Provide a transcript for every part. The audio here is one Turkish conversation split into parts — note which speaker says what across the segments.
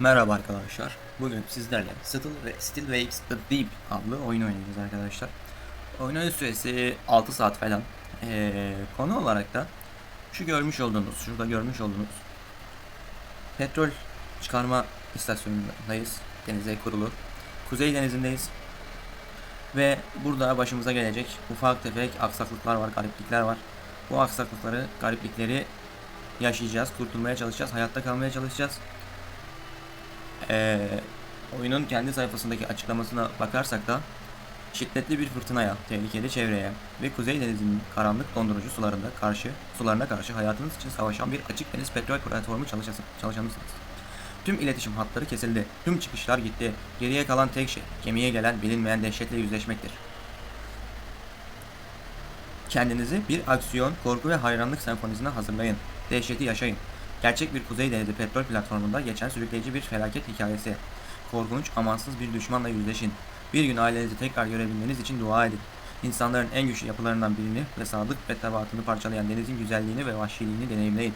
Speaker 1: Merhaba arkadaşlar. Bugün sizlerle Steel ve Steel Waves The Deep adlı oyun oynayacağız arkadaşlar. Oyunun süresi 6 saat falan. Ee, konu olarak da şu görmüş olduğunuz, şurada görmüş olduğunuz petrol çıkarma istasyonundayız. Denize kurulu. Kuzey denizindeyiz. Ve burada başımıza gelecek ufak tefek aksaklıklar var, gariplikler var. Bu aksaklıkları, gariplikleri yaşayacağız, kurtulmaya çalışacağız, hayatta kalmaya çalışacağız. Ee, oyunun kendi sayfasındaki açıklamasına bakarsak da şiddetli bir fırtınaya, tehlikeli çevreye ve Kuzey Denizi'nin karanlık dondurucu sularında karşı sularına karşı hayatınız için savaşan bir açık deniz petrol platformu çalışası, çalışanısınız. Tüm iletişim hatları kesildi. Tüm çıkışlar gitti. Geriye kalan tek şey gemiye gelen bilinmeyen dehşetle yüzleşmektir. Kendinizi bir aksiyon, korku ve hayranlık senfonisine hazırlayın. Dehşeti yaşayın. Gerçek bir Kuzey Denizi petrol platformunda geçen sürükleyici bir felaket hikayesi. Korkunç, amansız bir düşmanla yüzleşin. Bir gün ailenizi tekrar görebilmeniz için dua edin. İnsanların en güçlü yapılarından birini ve sadık ve tebaatını parçalayan denizin güzelliğini ve vahşiliğini deneyimleyin.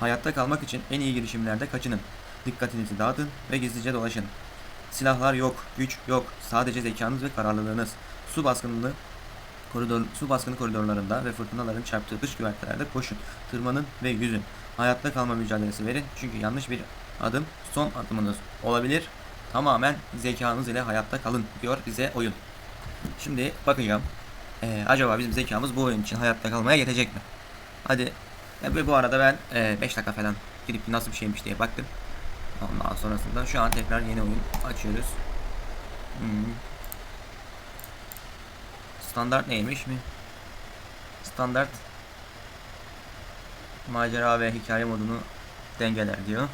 Speaker 1: Hayatta kalmak için en iyi girişimlerde kaçının. Dikkatinizi dağıtın ve gizlice dolaşın. Silahlar yok, güç yok, sadece zekanız ve kararlılığınız. Su baskınlığı koridor, su baskını koridorlarında ve fırtınaların çarptığı dış güvertelerde koşun, tırmanın ve yüzün. Hayatta kalma mücadelesi verin çünkü yanlış bir adım son adımınız olabilir. Tamamen zekanız ile hayatta kalın diyor bize oyun. Şimdi bakacağım. Ee, acaba bizim zekamız bu oyun için hayatta kalmaya yetecek mi? Hadi. Ve bu arada ben 5 dakika falan gidip nasıl bir şeymiş diye baktım. Ondan sonrasında şu an tekrar yeni oyun açıyoruz. Hmm. Standart neymiş mi? Standart macera ve hikaye modunu dengeler diyor.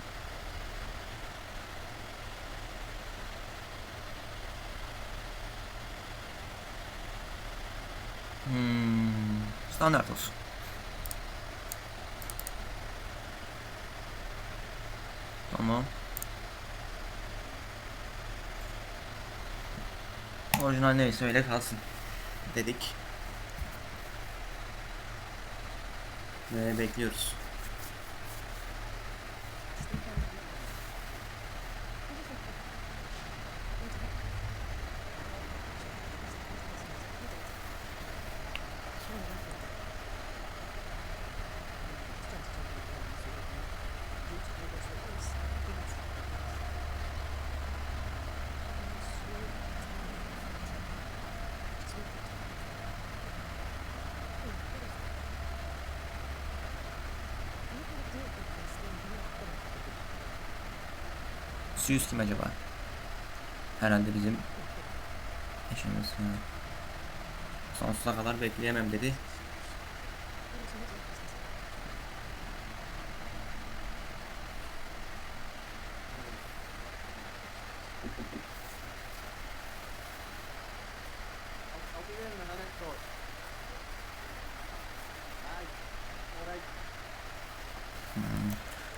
Speaker 1: Hmm, standart olsun. Tamam. Orijinal neyse öyle kalsın dedik. Ve bekliyoruz. Suyus kim acaba? Herhalde bizim eşimiz. Ha. Sonsuza kadar bekleyemem dedi. Hmm.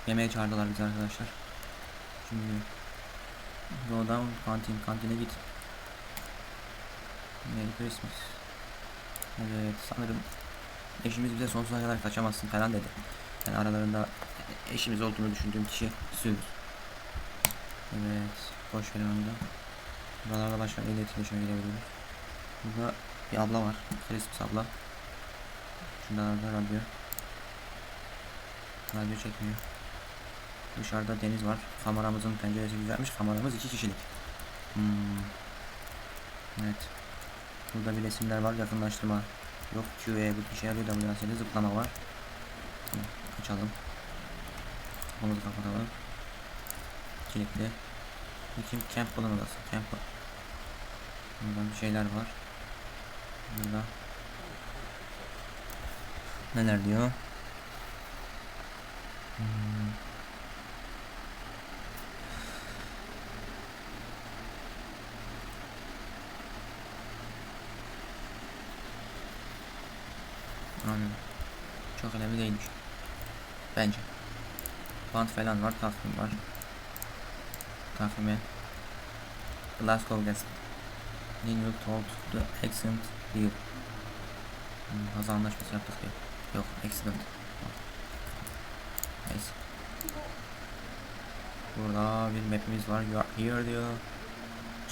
Speaker 1: Yemeğe çağırdılar bizi arkadaşlar. Şimdi Go down kantin kantine git. Merry Christmas. Evet sanırım eşimiz bize sonsuza kadar kaçamazsın falan dedi. Yani aralarında eşimiz olduğunu düşündüğüm kişi Sür. Evet boş verin onu da. Buralarda başka neyle etkileşime girebiliyoruz. Burada bir abla var. Christmas abla. Şurada da radyo. Radyo çekmiyor. Dışarıda deniz var. Kameramızın penceresi güzelmiş. Kameramız iki kişilik. Hmm. Evet. Burada bir resimler var. Yakınlaştırma. Yok QE bu işe yarıyor WASD zıplama var. Tamam. Kaçalım. Bunu da kapatalım. Kilitli. Bakayım Campbell'ın odası. Campbell. Buradan bir şeyler var. Burada. Neler diyor? Hmm. Önemli değilmiş. Bence. Bant falan var, takvim var. Takvime. Glasgow Gas. New told the accident deal. Hmm, Haza anlaşması yaptık diyor. Yok, accident. Neyse. Burada bir mapimiz var. You are here diyor.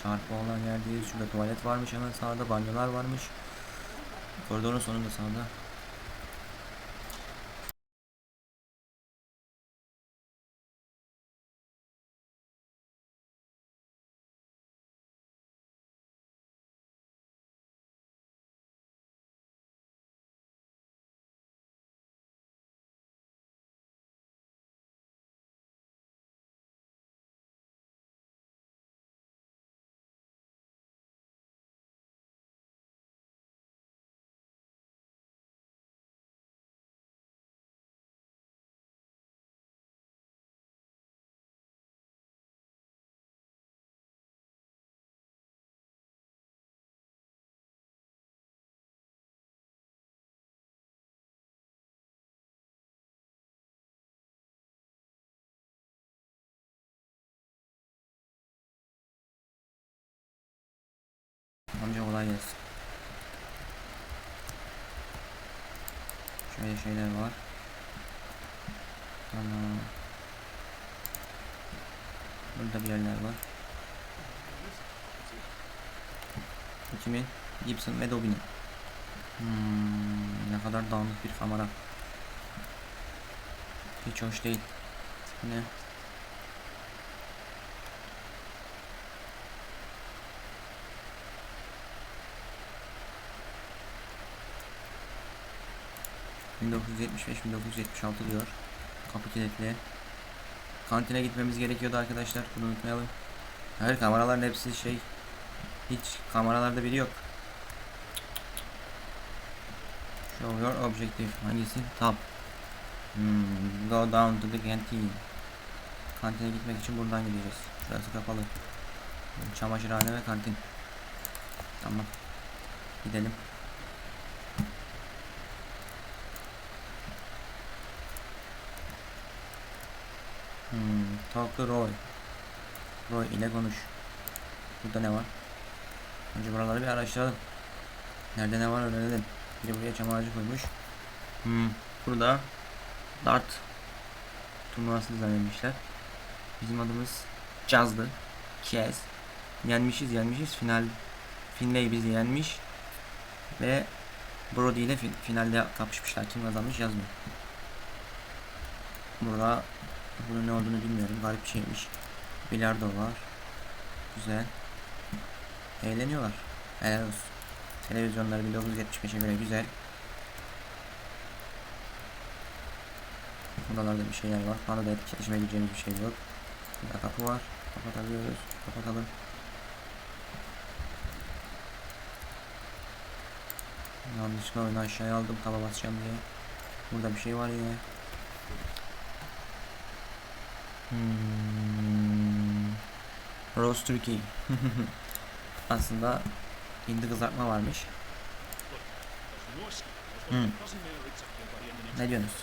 Speaker 1: Çarpı olan yerdeyiz. Şurada tuvalet varmış hemen sağda. Banyolar varmış. Koridorun sonunda sağda. Amca kolay gelsin. Şöyle şeyler var. Tamam. Burada bir yerler var. Bu kimin? Gibson ve Dobby'nin. Hmm, ne kadar dağınık bir kamera. Hiç hoş değil. Ne? ...1975-1976 diyor. Kapı kilitli. Kantine gitmemiz gerekiyordu arkadaşlar. Bunu unutmayalım. Hayır kameraların hepsi şey... Hiç kameralarda biri yok. Show your objective. Hangisi? Tab. Hmm, go down to the canteen. Kantine gitmek için buradan gideceğiz. Şurası kapalı. Çamaşırhane ve kantin. Tamam. Gidelim. Hmm, talk to Roy. Roy ile konuş. Burada ne var? Önce buraları bir araştıralım. Nerede ne var öğrenelim. Biri buraya çam koymuş. Hmm, burada dart turnuvası düzenlemişler. Bizim adımız Caz'dı. Kez. Yenmişiz yenmişiz. Final Finlay bizi yenmiş. Ve Brody ile fin- finalde kapışmışlar. Kim kazanmış yazmıyor. Burada bunun ne olduğunu bilmiyorum. Garip bir şeymiş. Bilardo var. Güzel. Eğleniyorlar. Helal olsun. Televizyonları 1975'e göre güzel. Buralarda bir şeyler var. Bana da etkileşime gideceğimiz bir şey yok. Burada kapı var. Kapatabiliyoruz. Kapatalım. Yanlışlıkla oyunu aşağıya aldım. Taba basacağım diye. Burada bir şey var yine. Hmm. Roast Turkey. Aslında hindi kızartma varmış. Hmm. Ne diyorsunuz?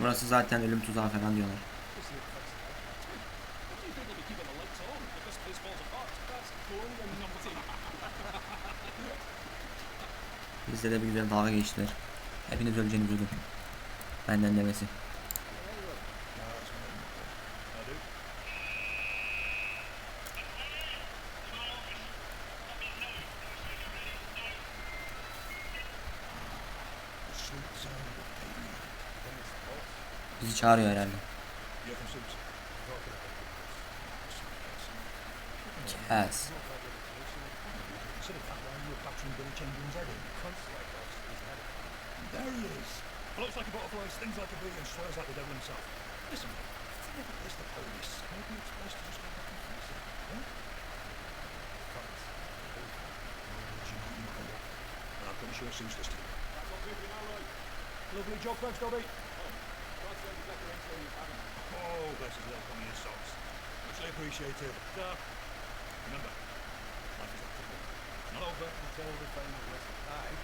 Speaker 1: Burası zaten ölüm tuzağı falan diyorlar. Bizde de bir güzel dalga geçtiler. Hepiniz öleceğiniz ölüm. Benden demesi. Çağırıyor herhalde. Kes.
Speaker 2: There he is. Floats like a butterfly, stings like a bee, and swears like the devil himself. Listen, if you ever place the police, maybe it's best to just go back and face it. Huh? Comments? And I promise you a suits this you. Lovely job, thanks, Dobby. Oh, bless his little coming in socks. Muchly appreciated. Uh, remember, life is football. It's not over until the final whistle. Aye.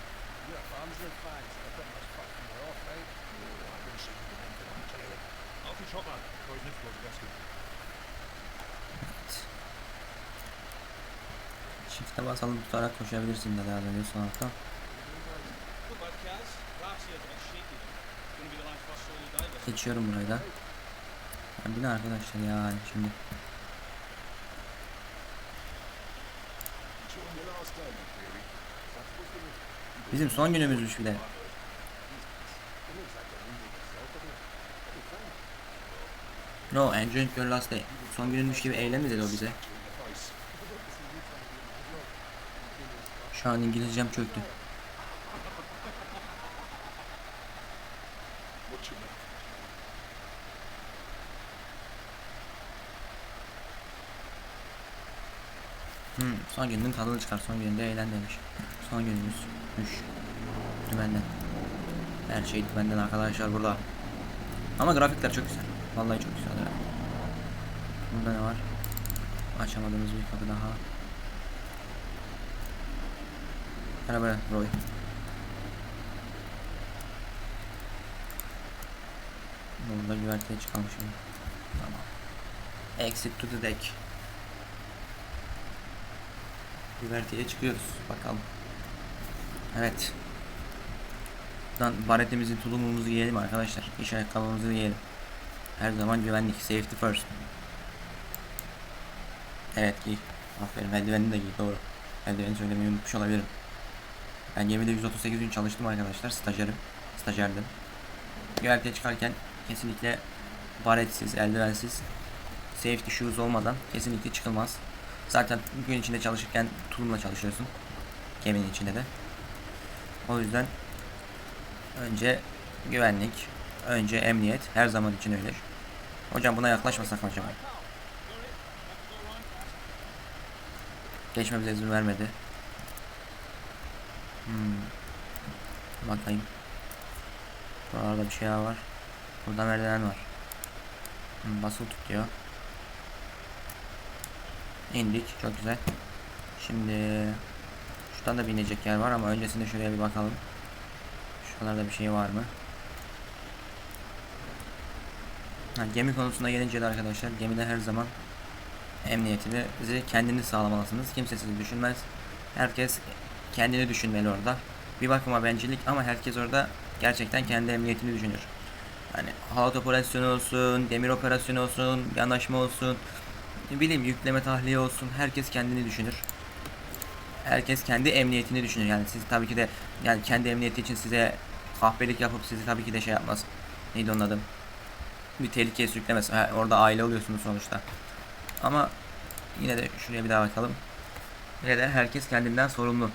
Speaker 3: Your farm's the fines. I bet much fuck from your off, right?
Speaker 2: Oh, going to see you again for I'm telling you. Off you chop that. Boys, lift goes basket.
Speaker 1: Çifte basalım tutarak koşabilirsin dedi az önce son hafta.
Speaker 4: Not bad, Kaz. Last year's a bit shaky. Gonna be the last fast solo diver.
Speaker 1: Geçiyorum burayı da. Ya bu ne arkadaşlar ya şimdi. Bizim son günümüzmüş bir de. No, enjoying your last day. Son gününmüş gibi eğlenme dedi o bize. Şu an İngilizcem çöktü. Hmm, son günün tadını çıkar. Son gününde eğlen demiş. Son günümüzmüş. Dümenden. Her şey dümenden arkadaşlar burada. Ama grafikler çok güzel. Vallahi çok güzel. ya. Burada ne var? Açamadığımız bir kapı daha. Merhaba Roy. Burada güverteye çıkalım şimdi. Tamam. Exit to the deck. Güverteye çıkıyoruz. Bakalım. Evet. Buradan baretimizi, tulumumuzu giyelim arkadaşlar. İş ayakkabımızı giyelim. Her zaman güvenlik. Safety first. Evet giy. Aferin. Eldivenini de giy. Doğru. Eldiveni söylemeyi unutmuş olabilirim. Ben gemide 138 gün çalıştım arkadaşlar. Stajyerim. Stajyerdim. Güverteye çıkarken kesinlikle baretsiz, eldivensiz, safety shoes olmadan kesinlikle çıkılmaz. Zaten gün içinde çalışırken tulumla çalışıyorsun. Geminin içinde de. O yüzden önce güvenlik, önce emniyet her zaman için öyle. Hocam buna yaklaşmasak mı acaba? Geçmemize izin vermedi. Hmm. Bakayım. Buralarda bir şeyler var. Burada merdiven var. Hmm, basılı tutuyor. İndik. Çok güzel. Şimdi şuradan da bir inecek yer var ama öncesinde şuraya bir bakalım. Şuralarda bir şey var mı? Ha, gemi konusuna gelince de arkadaşlar gemide her zaman emniyetinizi kendiniz sağlamalısınız. Kimse sizi düşünmez. Herkes kendini düşünmeli orada. Bir bakıma bencillik ama herkes orada gerçekten kendi emniyetini düşünür. Hani halat operasyonu olsun, demir operasyonu olsun, yanaşma olsun, ne bileyim yükleme tahliye olsun herkes kendini düşünür. Herkes kendi emniyetini düşünür. Yani siz tabii ki de yani kendi emniyeti için size kahpelik yapıp sizi tabii ki de şey yapmaz. Neydi onun adı? Bir tehlikeye sürüklemez. Orada aile oluyorsunuz sonuçta. Ama yine de şuraya bir daha bakalım. Yine de herkes kendinden sorumlu.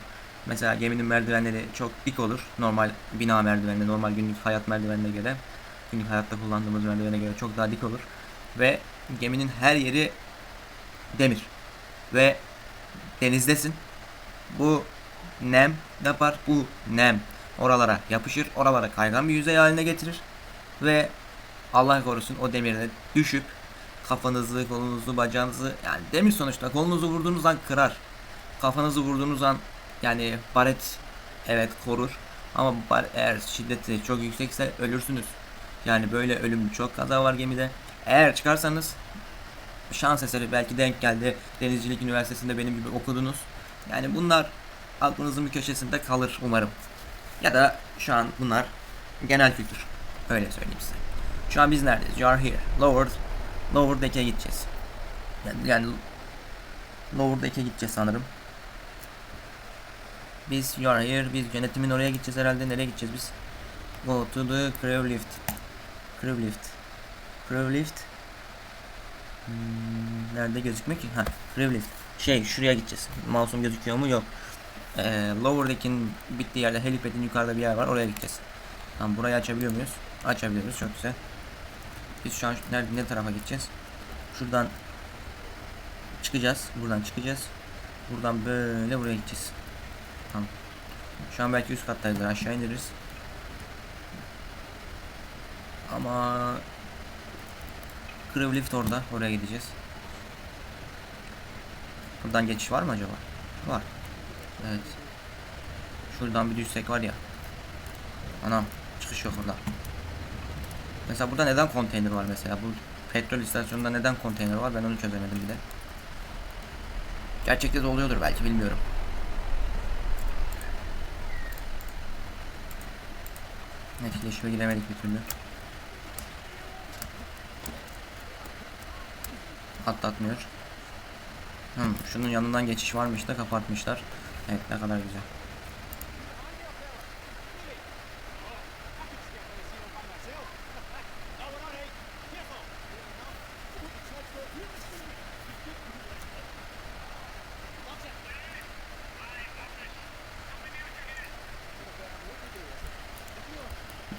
Speaker 1: Mesela geminin merdivenleri çok dik olur. Normal bina merdivenine, normal günlük hayat merdivenine göre. Günlük hayatta kullandığımız merdivene göre çok daha dik olur. Ve geminin her yeri demir. Ve denizdesin. Bu nem ne yapar? Bu nem oralara yapışır. Oralara kaygan bir yüzey haline getirir. Ve Allah korusun o demirde düşüp kafanızı, kolunuzu, bacağınızı yani demir sonuçta kolunuzu vurduğunuz an kırar. Kafanızı vurduğunuz an yani baret evet korur ama bar, eğer şiddeti çok yüksekse ölürsünüz. Yani böyle ölümlü çok kaza var gemide. Eğer çıkarsanız şans eseri belki denk geldi. Denizcilik Üniversitesi'nde benim gibi okudunuz. Yani bunlar aklınızın bir köşesinde kalır umarım. Ya da şu an bunlar genel kültür. Öyle söyleyeyim size. Şu an biz neredeyiz? You are here. Lower, lower deck'e gideceğiz. Yani, yani lower deck'e gideceğiz sanırım. Biz you are here. Biz yönetimin oraya gideceğiz herhalde. Nereye gideceğiz biz? Go to the crew lift. Crew lift. Crew lift. Hmm, nerede gözükmüyor ki? Ha, lift. Şey şuraya gideceğiz. Mouse'um gözüküyor mu? Yok. Ee, lower deck'in bittiği yerde helipad'in yukarıda bir yer var. Oraya gideceğiz. Tamam burayı açabiliyor muyuz? Açabiliyoruz. Çok güzel. Biz şu an nerede ne tarafa gideceğiz? Şuradan çıkacağız. Buradan çıkacağız. Buradan böyle buraya gideceğiz. Tamam. Şu an belki üst kattayızdır. Aşağı indiririz. Ama Crew lift orada. Oraya gideceğiz. Buradan geçiş var mı acaba? Var. Evet. Şuradan bir düşsek var ya. Anam çıkış yok orada. Mesela burada neden konteyner var mesela? Bu petrol istasyonunda neden konteyner var? Ben onu çözemedim bir de. Gerçekte de oluyordur belki bilmiyorum. Etkileşime giremedik bir türlü. Atlatmıyor. Hmm, şunun yanından geçiş varmış da kapatmışlar. Evet ne kadar güzel.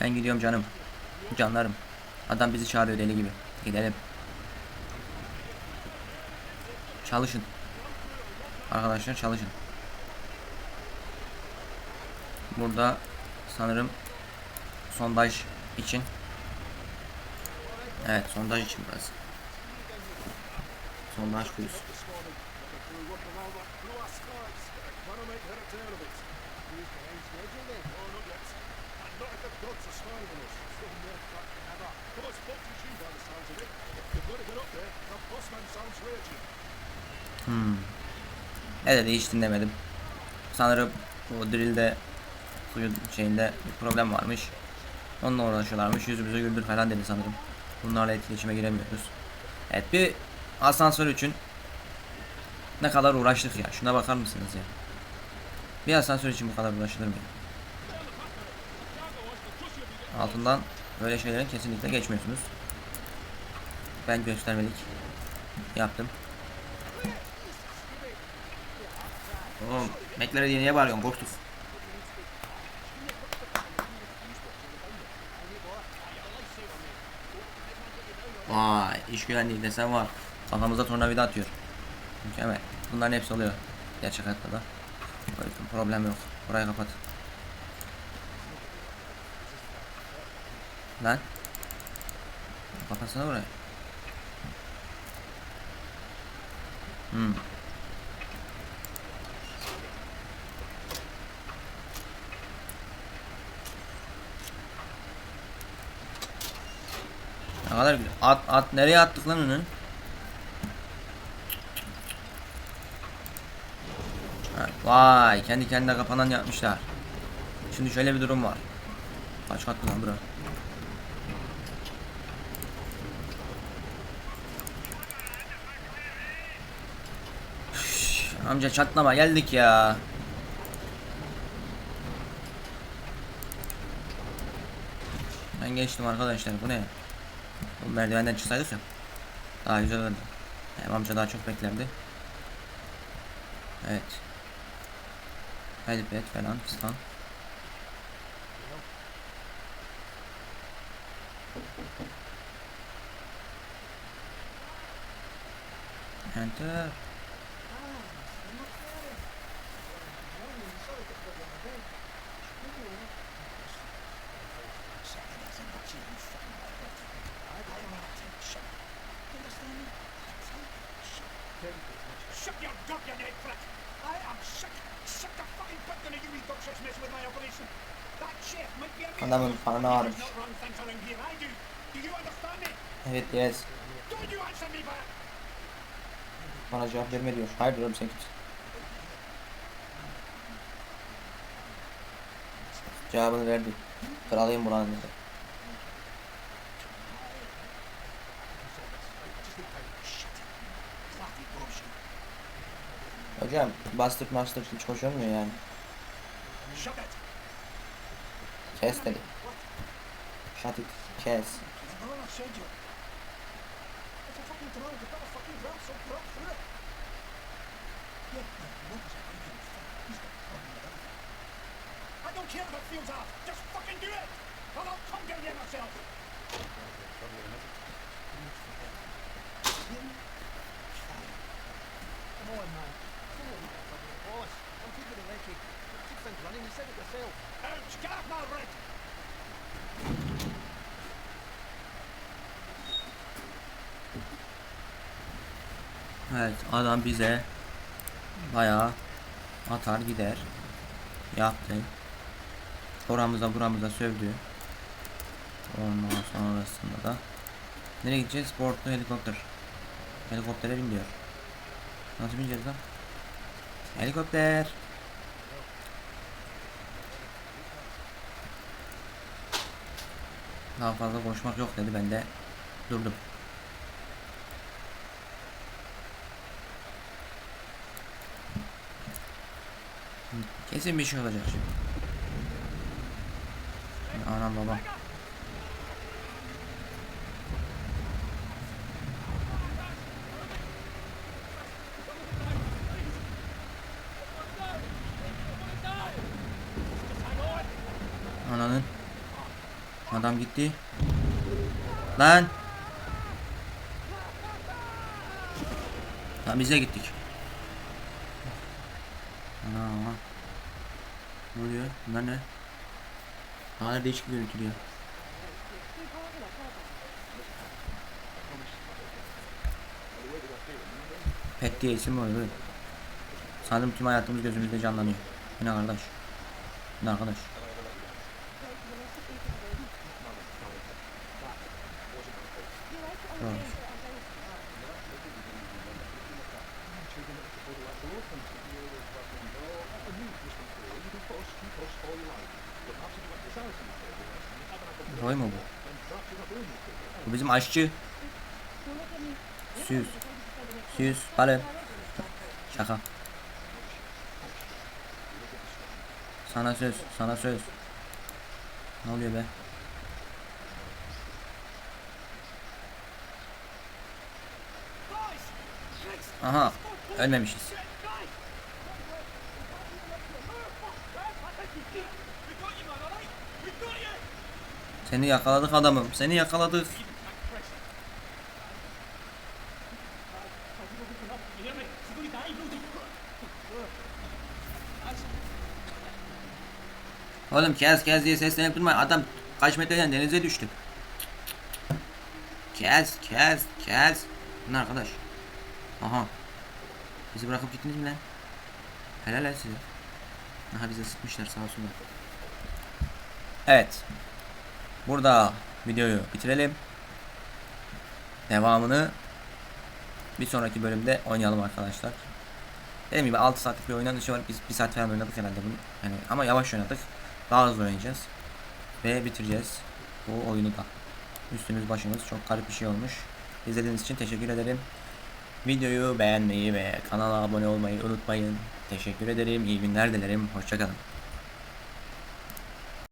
Speaker 1: Ben gidiyorum canım. Canlarım. Adam bizi çağırıyor deli gibi. Gidelim. Çalışın. Arkadaşlar çalışın. Burada sanırım sondaj için. Evet sondaj için burası. Sondaj kuyusu. Hmm. Ne dedi hiç dinlemedim. Sanırım o drillde suyun şeyinde bir problem varmış. Onunla uğraşıyorlarmış. Yüzümüze güldür falan dedi sanırım. Bunlarla etkileşime giremiyoruz. Evet bir asansör için ne kadar uğraştık ya. Şuna bakar mısınız ya? Bir asansör için bu kadar uğraşılır mı? Altından böyle şeylerin kesinlikle geçmiyorsunuz. Ben göstermelik yaptım. Oğlum Meklere diye niye bağırıyorsun korktuk. Vay iş güvenliği desen var. Kafamıza tornavida atıyor. Mükemmel. Bunların hepsi oluyor. Gerçek hayatta da. Yüzden problem yok. Burayı kapat. Lan. Kapatsana burayı. Hmm. Kadar güzel. At at nereye attık lan onu? Vay kendi kendine kapanan yapmışlar. Şimdi şöyle bir durum var. Kaç katlı lan bura? Amca çatlama geldik ya. Ben geçtim arkadaşlar bu ne? Bu merdivenden çıksaydık ya. Daha güzel olurdu. Hem amca daha çok beklerdi. Evet. Helipet falan fistan. Enter.
Speaker 2: Shut your goddamn head, prick! I am sick, sick to fucking picking of you wee messing with my operation. That chef might be a bit
Speaker 1: Adamın karnı ağrımış.
Speaker 2: you?
Speaker 1: Evet yes.
Speaker 2: You!
Speaker 1: Bana cevap verme diyor. Hayır diyorum sen kimsin? Cevabını verdi. Kralıyım buranın dedi. Hocam bastır master hiç hoş olmuyor yani. Kes dedi. Shut it. Kes.
Speaker 2: Oh, I
Speaker 3: boss. I'm keeping the Ricky. Keep things running. You said it yourself.
Speaker 2: Ouch! Get off my rig!
Speaker 1: Evet adam bize bayağı atar gider. Yaptı. Oramıza buramıza sövdü. Ondan sonrasında da nereye gideceğiz? Sportlu helikopter. Helikoptere bin diyor. Nasıl bineceğiz lan? Helikopter. Daha fazla koşmak yok dedi ben de durdum. Kesin bir şey olacak şimdi. Anam babam. Adam gitti. Lan. Lan bize gittik. Ana ana. Ne oluyor? Bunlar ne? Hala değişik görüntülüyor. Pet diye isim var böyle. Sanırım tüm hayatımız gözümüzde canlanıyor. Bu ne kardeş? Bu ne arkadaş? Tamam. Roy mu bu? Bu bizim aşçı. Süz. Süz. Balım. Şaka. Sana söz. Sana söz. Ne oluyor be? Aha. Ölmemişiz. Seni yakaladık adamım. Seni yakaladık. Oğlum kes kes diye seslenip durma. Adam kaç metreden denize düştü. Kes kes kes. Ne arkadaş? Aha. Bizi bırakıp gittiniz mi lan? Helal lan size. Aha bize sıkmışlar sağ olsunlar. Evet. Burada videoyu bitirelim. Devamını bir sonraki bölümde oynayalım arkadaşlar. Dediğim gibi 6 saatlik bir oynanışı var. Biz 1 saat falan oynadık herhalde bunu. Yani ama yavaş oynadık. Daha hızlı oynayacağız. Ve bitireceğiz bu oyunu da. Üstümüz başımız çok garip bir şey olmuş. İzlediğiniz için teşekkür ederim. Videoyu beğenmeyi ve kanala abone olmayı unutmayın. Teşekkür ederim. İyi günler dilerim. Hoşçakalın.